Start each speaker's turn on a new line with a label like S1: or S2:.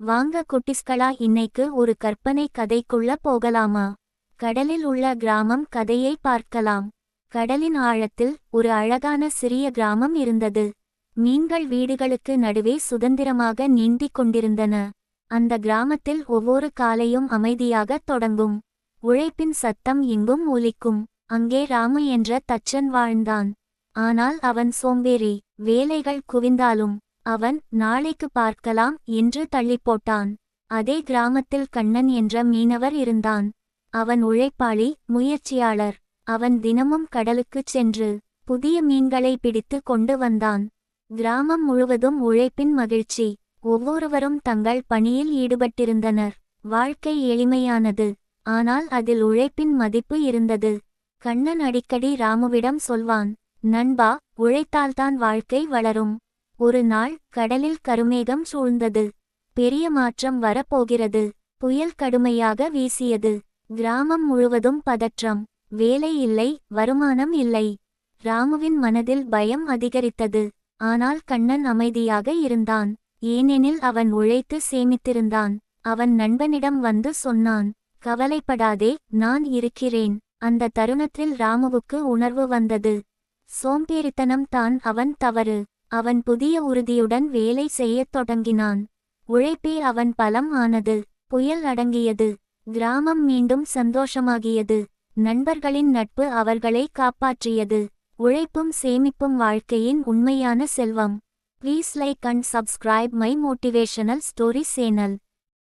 S1: வாங்க குட்டிஸ்களா இன்னைக்கு ஒரு கற்பனை கதைக்குள்ள போகலாமா? கடலில் உள்ள கிராமம் கதையை பார்க்கலாம். கடலின் ஆழத்தில் ஒரு அழகான சிறிய கிராமம் இருந்தது. மீன்கள் வீடுகளுக்கு நடுவே சுதந்திரமாக நீந்திக் கொண்டிருந்தன. அந்த கிராமத்தில் ஒவ்வொரு காலையும் அமைதியாகத் தொடங்கும். உழைப்பின் சத்தம் எங்கும் ஒலிக்கும். அங்கே ராமு என்ற தச்சன் வாழ்ந்தான். ஆனால் அவன் சோம்பேறி வேலைகள் குவிந்தாலும் அவன் நாளைக்கு பார்க்கலாம் என்று தள்ளிப்போட்டான். அதே கிராமத்தில் கண்ணன் என்ற மீனவர் இருந்தான். அவன் உழைப்பாளி முயற்சியாளர். அவன் தினமும் கடலுக்குச் சென்று புதிய மீன்களை பிடித்து கொண்டு வந்தான். கிராமம் முழுவதும் உழைப்பின் மகிழ்ச்சி. ஒவ்வொருவரும் தங்கள் பணியில் ஈடுபட்டிருந்தனர். வாழ்க்கை எளிமையானது. ஆனால் அதில் உழைப்பின் மதிப்பு இருந்தது. கண்ணன் அடிக்கடி ராமுவிடம் சொல்வான் நண்பா உழைத்தால்தான் வாழ்க்கை வளரும். ஒரு நாள் கடலில் கருமேகம் சூழ்ந்தது. பெரிய மாற்றம் வரப்போகிறது. புயல் கடுமையாக வீசியது. கிராமம் முழுவதும் பதற்றம். வேலை இல்லை வருமானம் இல்லை. ராமுவின் மனதில் பயம் அதிகரித்தது. ஆனால் கண்ணன் அமைதியாக இருந்தான். ஏனெனில் அவன் உழைத்து சேமித்திருந்தான். அவன் நண்பனிடம் வந்து சொன்னான் கவலைப்படாதே நான் இருக்கிறேன். அந்த தருணத்தில் ராமுவுக்கு உணர்வு வந்தது. சோம்பேறித்தனம் தான் அவன் தவறு. அவன் புதிய உறுதியுடன் வேலை செய்யத் தொடங்கினான். உழைப்பே அவன் பலம் ஆனது புயல் அடங்கியது கிராமம் மீண்டும் சந்தோஷமாகியது நண்பர்களின் நட்பு அவர்களை காப்பாற்றியது உழைப்பும் சேமிப்பும் வாழ்க்கையின் உண்மையான செல்வம். Please like and subscribe my motivational story channel